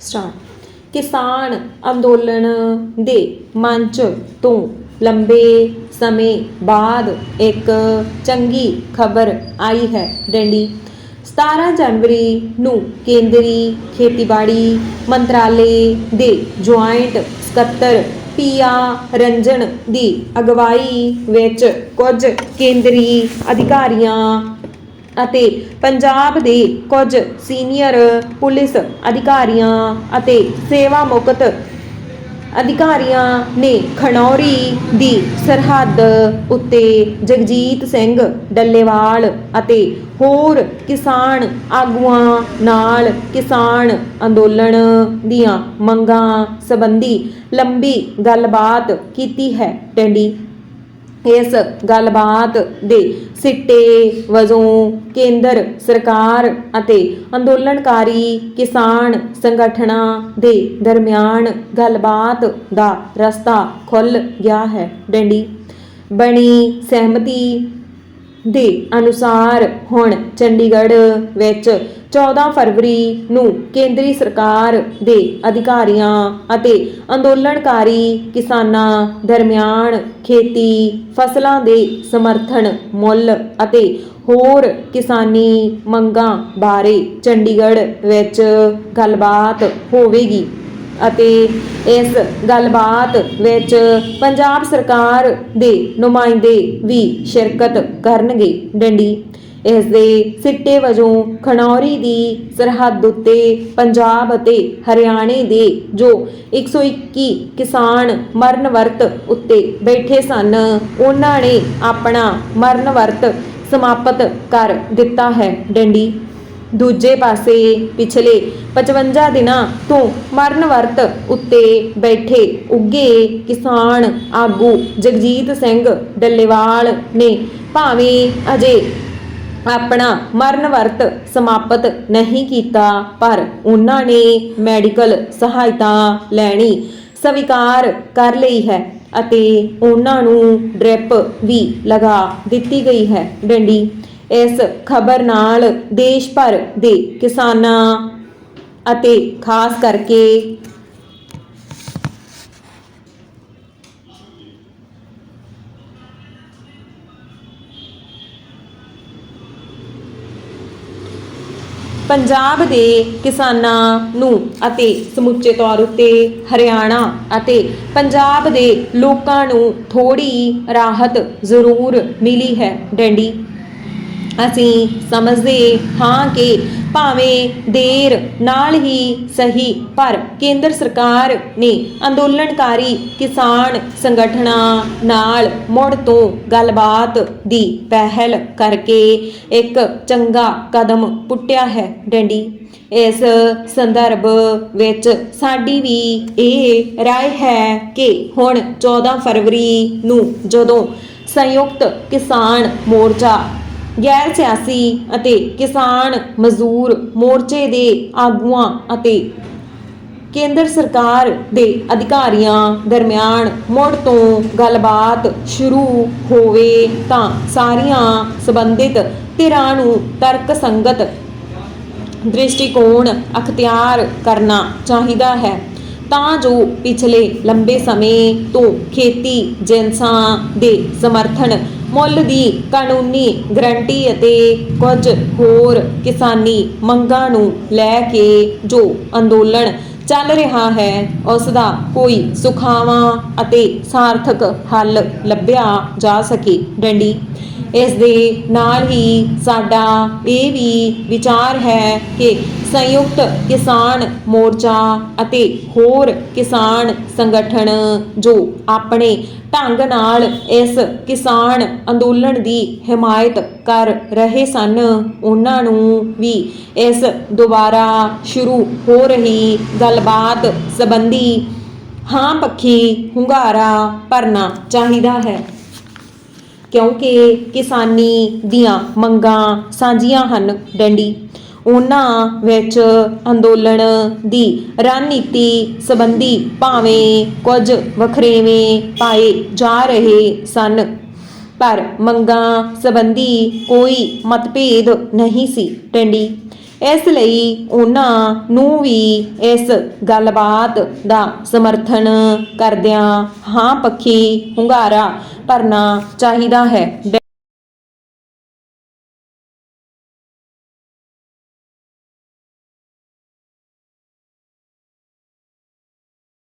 Start. ਕਿਸਾਨ ਅੰਦੋਲਨ ਦੇ ਮੰਚ ਤੋਂ ਲੰਬੇ ਸਮੇਂ ਬਾਅਦ ਇੱਕ ਚੰਗੀ ਖਬਰ ਆਈ ਹੈ ਡੰਡੀ। 17 ਜਨਵਰੀ ਨੂੰ ਕੇਂਦਰੀ ਖੇਤੀਬਾੜੀ ਮੰਤਰਾਲੇ ਦੇ ਜੁਆਇੰਟ ਸਕੱਤਰ ਪੀਆ ਰੰਜਨ ਦੀ ਅਗਵਾਈ ਵਿੱਚ ਕੁਝ ਕੇਂਦਰੀ ਅਧਿਕਾਰੀਆਂ ਅਤੇ ਪੰਜਾਬ ਦੇ ਕੁਝ ਸੀਨੀਅਰ ਪੁਲਿਸ ਅਧਿਕਾਰੀਆਂ ਅਤੇ ਸੇਵਾ ਮੁਕਤ ਅਧਿਕਾਰੀਆਂ ਨੇ ਖਣੌਰੀ ਦੀ ਸਰਹੱਦ ਉੱਤੇ ਜਗਜੀਤ ਸਿੰਘ ਡੱਲੇਵਾਲ ਅਤੇ ਹੋਰ ਕਿਸਾਨ ਆਗੂਆਂ ਨਾਲ ਕਿਸਾਨ ਅੰਦੋਲਨ ਦੀਆਂ ਮੰਗਾਂ ਸੰਬੰਧੀ ਲੰਬੀ ਗੱਲਬਾਤ ਕੀਤੀ ਹੈ। ਟੈਂਡੀ ਇਸ ਗੱਲਬਾਤ ਦੇ ਸਿੱਟੇ ਵਜੋਂ ਕੇਂਦਰ ਸਰਕਾਰ ਅਤੇ ਅੰਦੋਲਨਕਾਰੀ ਕਿਸਾਨ ਸੰਗਠਨਾਂ ਦੇ ਦਰਮਿਆਨ ਗੱਲਬਾਤ ਦਾ ਰਸਤਾ ਖੁੱਲ ਗਿਆ ਹੈ। ਡੰਡੀ ਬਣੀ ਸਹਿਮਤੀ ਦੇ ਅਨੁਸਾਰ ਹੁਣ ਚੰਡੀਗੜ੍ਹ ਵਿੱਚ 14 ਫਰਵਰੀ ਨੂੰ ਕੇਂਦਰੀ ਸਰਕਾਰ ਦੇ ਅਧਿਕਾਰੀਆਂ ਅਤੇ ਅੰਦੋਲਨਕਾਰੀ ਕਿਸਾਨਾਂ ਦਰਮਿਆਨ ਖੇਤੀ ਫਸਲਾਂ ਦੇ ਸਮਰਥਨ ਮੁੱਲ ਅਤੇ ਹੋਰ ਕਿਸਾਨੀ ਮੰਗਾਂ ਬਾਰੇ ਚੰਡੀਗੜ੍ਹ ਵਿੱਚ ਗੱਲਬਾਤ ਹੋਵੇਗੀ। ਅਤੇ ਇਸ ਗੱਲਬਾਤ ਵਿੱਚ ਪੰਜਾਬ ਸਰਕਾਰ ਦੇ ਨੁਮਾਇੰਦੇ ਵੀ ਸ਼ਿਰਕਤ ਕਰਨਗੇ। ਡੰਡੀ ਇਸ ਦੇ ਸਿੱਟੇ ਵਜੋਂ ਖਣੌਰੀ ਦੀ ਸਰਹੱਦ ਉੱਤੇ ਪੰਜਾਬ ਅਤੇ ਹਰਿਆਣੇ ਦੇ ਜੋ 121 ਕਿਸਾਨ ਮਰਨ ਵਰਤ ਉੱਤੇ ਬੈਠੇ ਸਨ, ਉਹਨਾਂ ਨੇ ਆਪਣਾ ਮਰਨ ਵਰਤ ਸਮਾਪਤ ਕਰ ਦਿੱਤਾ ਹੈ। ਡੰਡੀ। ਦੂਜੇ ਪਾਸੇ ਪਿਛਲੇ 55 ਦਿਨਾਂ ਤੋਂ ਮਰਨ ਵਰਤ ਉੱਤੇ ਬੈਠੇ ਉੱਗੇ ਕਿਸਾਨ ਆਗੂ ਜਗਜੀਤ ਸਿੰਘ ਡੱਲੇਵਾਲ ਨੇ ਭਾਵੇਂ ਅਜੇ ਆਪਣਾ ਮਰਨ ਵਰਤ ਸਮਾਪਤ ਨਹੀਂ ਕੀਤਾ, ਪਰ ਉਹਨਾਂ ਨੇ ਮੈਡੀਕਲ ਸਹਾਇਤਾ ਲੈਣੀ ਸਵੀਕਾਰ ਕਰ ਲਈ ਹੈ ਅਤੇ ਉਹਨਾਂ ਨੂੰ ਡ੍ਰਿਪ ਵੀ ਲਗਾ ਦਿੱਤੀ ਗਈ ਹੈ। ਡੰਡੀ, ਇਸ ਖਬਰ ਨਾਲ ਦੇਸ਼ ਭਰ ਦੇ ਕਿਸਾਨਾਂ ਅਤੇ ਖਾਸ ਕਰਕੇ ਪੰਜਾਬ ਦੇ ਕਿਸਾਨਾਂ ਨੂੰ ਅਤੇ ਸਮੁੱਚੇ ਤੌਰ ਉੱਤੇ ਹਰਿਆਣਾ ਅਤੇ ਪੰਜਾਬ ਦੇ ਲੋਕਾਂ ਨੂੰ ਥੋੜੀ ਰਾਹਤ ਜ਼ਰੂਰ ਮਿਲੀ ਹੈ, ਡੈਂਡੀ। ਅਸੀਂ ਸਮਝਦੇ ਹਾਂ ਕਿ ਭਾਵੇਂ ਦੇਰ ਨਾਲ ਹੀ ਸਹੀ ਪਰ ਕੇਂਦਰ ਸਰਕਾਰ ਨੇ ਅੰਦੋਲਨਕਾਰੀ ਕਿਸਾਨ ਸੰਗਠਨਾਂ ਨਾਲ ਮੁੜ ਤੋਂ ਗੱਲਬਾਤ ਦੀ ਪਹਿਲ ਕਰਕੇ ਇੱਕ ਚੰਗਾ ਕਦਮ ਪੁੱਟਿਆ ਹੈ ਡੰਡੀ ਇਸ ਸੰਦਰਭ ਵਿੱਚ ਸਾਡੀ ਵੀ ਇਹ رائے ਹੈ ਕਿ ਹੁਣ 14 ਫਰਵਰੀ ਨੂੰ ਜਦੋਂ ਸੰਯੁਕਤ ਕਿਸਾਨ ਮੋਰਚਾ ਗੈਰ ਸਿਆਸੀ ਅਤੇ ਕਿਸਾਨ ਮਜ਼ਦੂਰ ਮੋਰਚੇ ਦੇ ਆਗੂਆਂ ਅਤੇ ਕੇਂਦਰ ਸਰਕਾਰ ਦੇ ਅਧਿਕਾਰੀਆਂ ਦਰਮਿਆਨ ਮੁੜ ਤੋਂ ਗੱਲਬਾਤ ਸ਼ੁਰੂ ਹੋਵੇ ਤਾਂ ਸਾਰੀਆਂ ਸੰਬੰਧਿਤ ਧਿਰਾਂ ਨੂੰ ਤਰਕ ਸੰਗਤ ਦ੍ਰਿਸ਼ਟੀਕੋਣ ਅਖਤਿਆਰ ਕਰਨਾ ਚਾਹੀਦਾ ਹੈ ਤਾਂ ਜੋ ਪਿਛਲੇ ਲੰਬੇ ਸਮੇਂ ਤੋਂ ਖੇਤੀ ਜਿਨਸਾਂ ਦੇ ਸਮਰਥਨ ਮੁੱਲ ਦੀ ਕਾਨੂੰਨੀ ਗਰੰਟੀ ਅਤੇ ਕੁਝ ਹੋਰ ਕਿਸਾਨੀ ਮੰਗਾਂ ਨੂੰ ਲੈ ਕੇ ਜੋ ਅੰਦੋਲਨ ਚੱਲ ਰਿਹਾ ਹੈ ਉਸ ਦਾ ਕੋਈ ਸੁਖਾਵਾਂ ਅਤੇ ਸਾਰਥਕ ਹੱਲ ਲੱਭਿਆ ਜਾ ਸਕੇ। ਡੰਡੀ, ਇਸ ਦੇ ਨਾਲ ਹੀ ਸਾਡਾ ਇਹ ਵੀ ਵਿਚਾਰ ਹੈ ਕਿ ਸੰਯੁਕਤ ਕਿਸਾਨ ਮੋਰਚਾ ਅਤੇ ਹੋਰ ਕਿਸਾਨ ਸੰਗਠਨ ਜੋ ਆਪਣੇ ਢੰਗ ਨਾਲ ਇਸ ਕਿਸਾਨ ਅੰਦੋਲਨ ਦੀ ਹਮਾਇਤ ਕਰ ਰਹੇ ਸਨ, ਉਹਨਾਂ ਨੂੰ ਵੀ ਇਸ ਦੁਬਾਰਾ ਸ਼ੁਰੂ ਹੋ ਰਹੀ ਗੱਲਬਾਤ ਸੰਬੰਧੀ ਹਾਂ ਪੱਖੀ ਹੁੰਗਾਰਾ ਭਰਨਾ ਚਾਹੀਦਾ ਹੈ। ਕਿਉਂਕਿ ਕਿਸਾਨੀ ਦੀਆਂ ਮੰਗਾਂ ਸਾਂਝੀਆਂ ਹਨ, ਡੰਡੀ। ਉਹਨਾਂ ਵਿੱਚ ਅੰਦੋਲਨ ਦੀ ਰਣਨੀਤੀ ਸੰਬੰਧੀ ਭਾਵੇਂ ਕੁਝ ਵਖਰੇਵੇਂ ਪਾਏ ਜਾ ਰਹੇ ਸਨ, ਪਰ ਮੰਗਾਂ ਸੰਬੰਧੀ ਕੋਈ ਮਤਭੇਦ ਨਹੀਂ ਸੀ ਟੰਡੀ। ਇਸ ਲਈ ਉਹਨਾਂ ਨੂੰ ਵੀ ਇਸ ਗੱਲਬਾਤ ਦਾ ਸਮਰਥਨ ਕਰਦਿਆਂ ਹਾਂ ਪੱਖੀ ਹੁੰਗਾਰਾ ਭਰਨਾ ਚਾਹੀਦਾ ਹੈ।